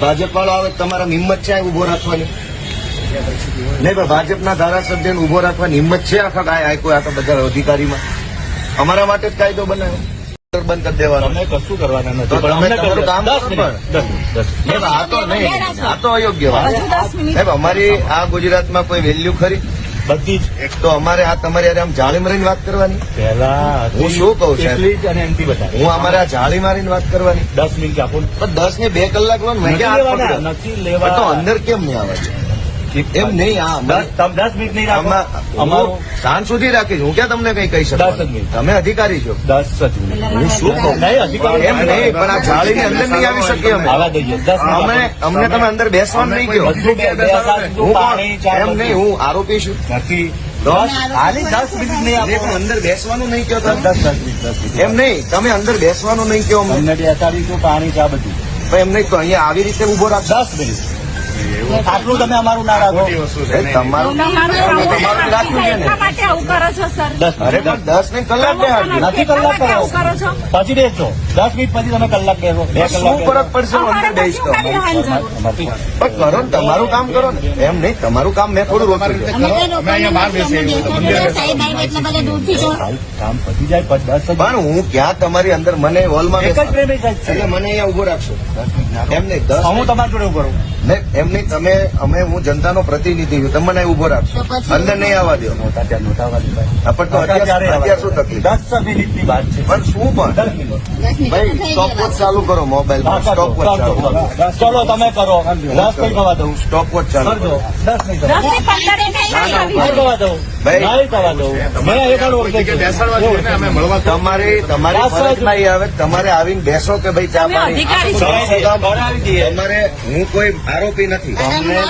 ભાજપ વાળો આવે તમારા હિંમત છે ઊભો રાખવાની? નહીં પણ ભાજપના ધારાસભ્યને ઊભો રાખવાની હિંમત છે આખા કોઈ આખા બધા અધિકારીમાં? અમારા માટે જ કાયદો બનાવ્યો. બંધ કરી દેવાનો. તમે કશું કરવાના નથી પણ કામ આ તો નહીં આ તો અયોગ્ય વાત. અમારી આ ગુજરાતમાં કોઈ વેલ્યુ ખરી? બધી જ. એક તો અમારે આ તમારી આમ જાળી મારીને વાત કરવાની. પહેલા હું શું કહું છું એટલી જ અને એમથી બતાવે હું અમારે આ જાળી મારીને વાત કરવાની. દસ મિનિટ આપો પણ દસ ને બે કલાક નથી લેવા તો અંદર કેમ નહીં આવે? છે એમ નહીં આ દસ મિનિટ નહીં અમારું સાંજ સુધી રાખીશ. હું ક્યાં તમને કઈ કહી શકું મિનિટ. તમે અધિકારી છો. દસ જ મિનિટ. હું શું કહું? નહીં અધિકારી એમ નહીં પણ આ જાળીની અંદર નહીં આવી શકીએ અમે. આવા દઈએ દસ અમે અમને તમે અંદર બેસવાનું નહીં કહો. હું કોણ? એમ નહીં હું આરોપી છું. નથી. દસ ખાલી દસ મિનિટ નહીં અંદર બેસવાનું નહીં કહો દસ તમે. દસ મિનિટ દસ મિનિટ. એમ નહીં તમે અંદર બેસવાનું નહીં કહો અમને. બેસાડીશું પાણી ચા બધું. એમ નહીં તો અહીંયા આવી રીતે ઊભો રાખ દસ મિનિટ. આટલું તમે અમારું ના રાખો. તમારું તમારું રાખ્યું છે ને અરે પણ દસ ને કલાક બે નથી કલાક કરો. છો? પછી બેસજો. દસ મિનિટ પછી તમે કલાક બેસો બે કલાક ફરક પડશે અંદર બેસ. પણ કરો ને તમારું કામ કરો ને. એમ નહીં તમારું કામ મેં થોડું જો કામ પતી જાય પણ હું ક્યાં તમારી અંદર મને હોલમાં એક જ પ્રેમી એટલે મને અહીંયા ઊભો રાખશો. એમ નહીં દસ હું તમારી જોડે ઊભો રહું. એમ નહીં તમે અમે હું જનતાનો પ્રતિનિધિ છું. તમે મને ઊભો રાખશો. અંદર નહીં આવવા દો પણ તો અત્યારે શું તકલીફ? દસ મિનિટની વાત છે. પણ શું પણ? ભાઈ સ્ટોપ વોચ ચાલુ કરો મોબાઈલ સ્ટોપ વોચ ચાલુ તમે કરો. દસ નહીં થવા દઉં? સ્ટોપ વોચ ચાલુ કરો. દસ નહીં થવા દઉં. તમારી તમારી પાછળ ફરજ નહીં આવે તમારે આવીને બેસો કે ભાઈ ચા પાણી? કરાવી. તમારે હું કોઈ આરોપી નથી.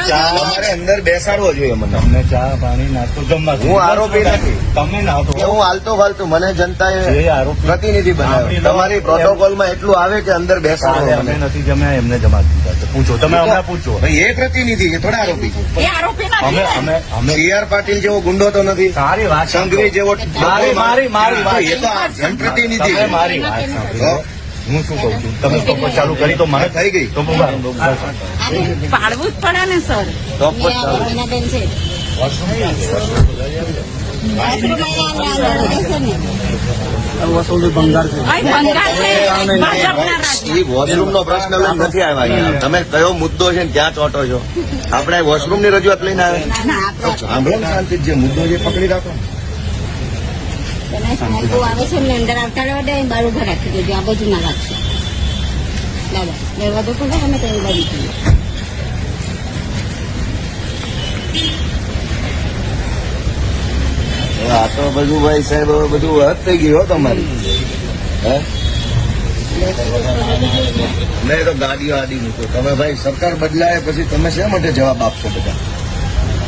ચા- તમારે અંદર બેસાડવો જોઈએ મને. તમને ચા પાણી નાસ્તો જમવા હું આરોપી નથી. તમે ના હું હાલતો ફાલતું. મને જનતાએ પ્રતિનિધિ બનાવ્યો. તમારી પ્રોટોકોલમાં એટલું આવે કે અંદર બેસાડો અમે નથી જમ્યા એમને જમા દીધા પૂછો. તમે હમણાં પૂછો. એ પ્રતિનિધિ છે થોડા આરોપી છે. અમે અમે અમે સી આર પાટીલ જેવો ગુંડો તો નથી. સારી વાત સંઘવી જેવો મારી મારી મારી એ તો જનપ્રતિનિધિ મારી વાત સાંભળો. હું શું કહું છું? તમે સ્ટોપ ચાલુ કરી તો મને થઈ ગઈ. તો પાડવું જ પડે ને સર. સ્ટોપ ચાલુ. તમે કયો મુદ્દો છે ને ક્યાં ચોટો છો? આપણે વોશરૂમની રજૂઆત લઈને આવે સાંભળો શાંતિ જે મુદ્દો છે એ પકડી રાખો આવે છે એમને અંદર આવતા રહેવા દે બાર ઊભા રાખી દેજો આ બાજુ ના રાખશો દાદા દરવાજો ખોલો અમે તો બાજુ જઈએ. આ તો બધું ભાઈ સાહેબ, હવે બધું હદ થઈ ગયું તમારી. હે? નહીં તો ગાડીઓ આડી મૂકો. તમે ભાઈ સરકાર બદલાય પછી તમે શા માટે જવાબ આપશો બધા?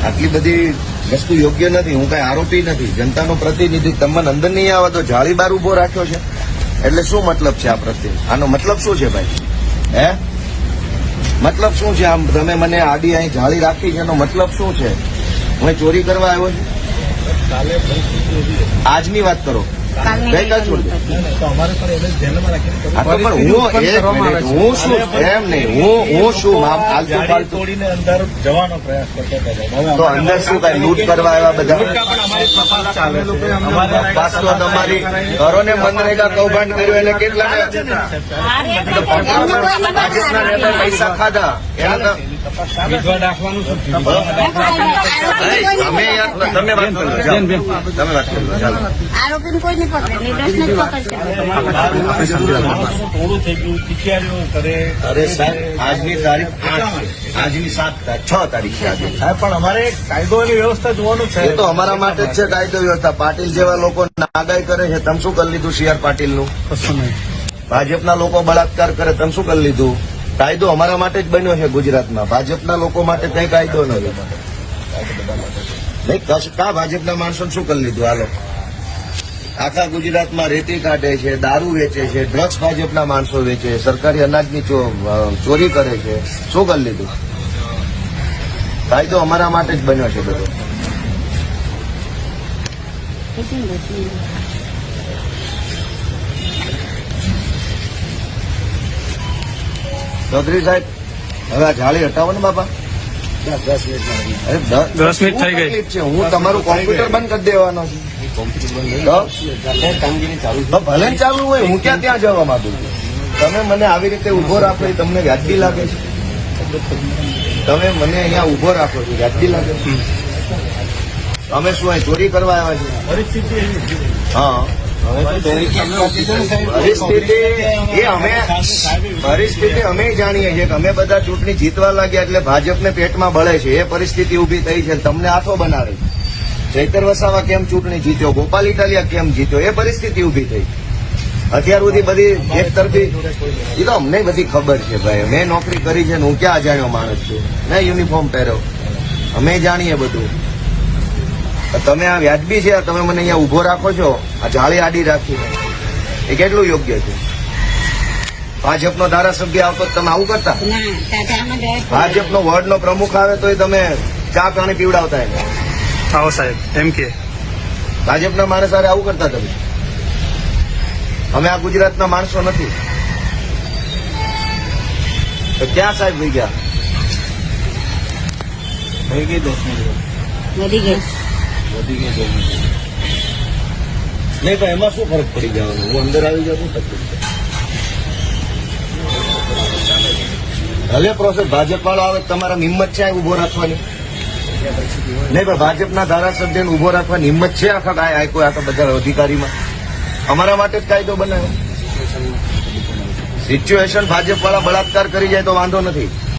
આટલી બધી વસ્તુ યોગ્ય નથી, હું કઈ આરોપી નથી. જનતાનો પ્રતિનિધિ, તમને અંદર નહીં આવે તો જાળી બાર ઊભો રાખ્યો છે. એટલે શું મતલબ છે આ પ્રત્યે? આનો મતલબ શું છે ભાઈ? હે? મતલબ શું છે? આમ તમે મને આડી અહીં જાળી રાખી છે, એનો મતલબ શું છે? હું ચોરી કરવા આવ્યો છું? આજની વાત કરો. હું હું શું એમ નહીં હું હું શું આમ આલતુ ફાલતુ તોડીને અંદર જવાનો પ્રયાસ કરતો તો અંદર શું કઈ લૂંટ કરવા આવ્યા બધા? તપાસ તો તમારી કરો ને મનરેગા કૌભાંડ કર્યું એને કેટલા પૈસા ખાધા? એને તમે વાત કરો તમે વાત કરો ચાલો આરોપીને પકડે પકડશે. અરે સાહેબ આજની તારીખ આજની સાત છ તારીખ છે આજે. સાહેબ પણ અમારે કાયદો અને વ્યવસ્થા જોવાનું છે. એ તો અમારા માટે જ છે કાયદો વ્યવસ્થા. પાટીલ જેવા લોકો નાગાઈ કરે છે. તમે શું કરી લીધું સીઆર કશું નહીં. ભાજપના લોકો બળાત્કાર કરે તમે શું કરી લીધું? કાયદો અમારા માટે જ બન્યો છે ગુજરાતમાં. ભાજપના લોકો માટે કઈ કાયદો નથી. નહીં કશ કા ભાજપના માણસો શું કરી લીધું? હાલો. આખા ગુજરાતમાં રેતી કાઢે છે દારૂ વેચે છે ડ્રગ્સ ભાજપના માણસો વેચે સરકારી અનાજની ચોરી કરે છે. શું કરી લીધું? કાયદો અમારા માટે જ બન્યો છે બધો. ચૌધરી સાહેબ હવે આ જાળી હટાવો ને બાપા. દસ મિનિટ થઈ ગઈ. છે? હું તમારું કોમ્પ્યુટર બંધ કરી દેવાનો છું. ભલે ચાલુ હોય હું ક્યાં ત્યાં જવા માંગુ છું? તમે મને આવી રીતે ઊભો રાખો એ તમને વ્યાજબી લાગે છે. તમે મને અહીંયા ઊભો રાખો છો વ્યાજબી લાગે છે. અમે શું અહીં ચોરી કરવા આવ્યા છીએ? પરિસ્થિતિ હા. પરિસ્થિતિ એ અમે પરિસ્થિતિ અમે જાણીએ છીએ કે અમે બધા ચૂંટણી જીતવા લાગ્યા એટલે ભાજપને પેટમાં બળે છે. એ પરિસ્થિતિ ઊભી થઈ છે તમને આથો બનાવે છે. ચૈતર વસાવા કેમ ચૂંટણી જીત્યો? ગોપાલ ઇટાલિયા કેમ જીત્યો? એ પરિસ્થિતિ ઊભી થઈ. અત્યાર સુધી બધી એક તરફી એ તો અમને બધી ખબર છે ભાઈ. મેં નોકરી કરી છે હું ક્યાં અજાણ્યો માણસ છું? મેં યુનિફોર્મ પહેર્યો. અમે જાણીએ બધું. તમે આ વ્યાજબી છે તમે મને અહીંયા ઊભો રાખો છો? આ જાળી આડી રાખી. એ કેટલું યોગ્ય છે? ભાજપનો ધારાસભ્ય આવતો તમે આવું કરતા? ભાજપનો વોર્ડનો પ્રમુખ આવે તોય તમે ચા પાણી પીવડાવતા એને. આવો સાહેબ એમ કે. ભાજપના માણસ હારે આવું કરતા તમે? અમે આ ગુજરાતના માણસો નથી. તો ક્યાં સાહેબ વહી ગયા? થઈ ગઈ દસ મિનિટ. વધી ગઈ. નહીં પણ એમાં શું ફરક પડી જવાનો હું અંદર આવી જાઉં શું તકલીફ છે ભલે પ્રોસેસ ભાજપ વાળો આવે તમારા હિંમત છે ઊભો રાખવાની. નહીં, પણ ભાજપના ધારાસભ્યને ઊભો રાખવાની હિંમત છે આખા કાંઈ આ કોઈ આખા બધા અધિકારીમાં? અમારા માટે જ કાયદો બનાવ્યો. સિચ્યુએશન ભાજપ વાળા બળાત્કાર કરી જાય તો વાંધો નથી.